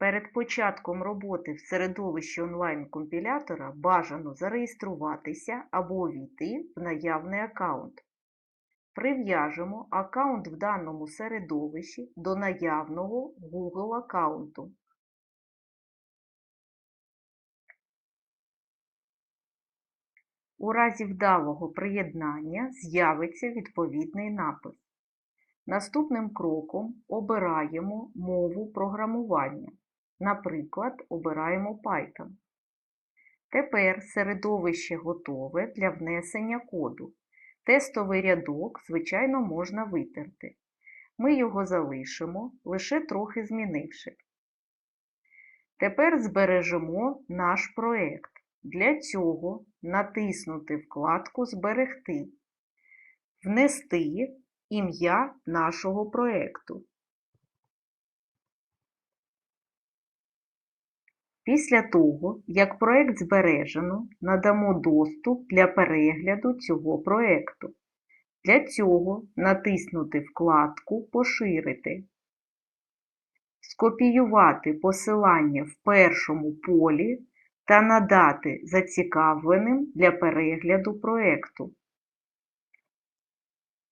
Перед початком роботи в середовищі онлайн-компілятора бажано зареєструватися або увійти в наявний аккаунт. Прив'яжемо аккаунт в даному середовищі до наявного Google аккаунту. У разі вдалого приєднання з'явиться відповідний напис. Наступним кроком обираємо мову програмування. Наприклад, обираємо Python. Тепер середовище готове для внесення коду. Тестовий рядок, звичайно, можна витерти. Ми його залишимо, лише трохи змінивши. Тепер збережемо наш проект. Для цього натиснути вкладку Зберегти, внести ім'я нашого проекту. Після того, як проект збережено, надамо доступ для перегляду цього проекту. Для цього натиснути вкладку Поширити, скопіювати посилання в першому полі та надати зацікавленим для перегляду проекту.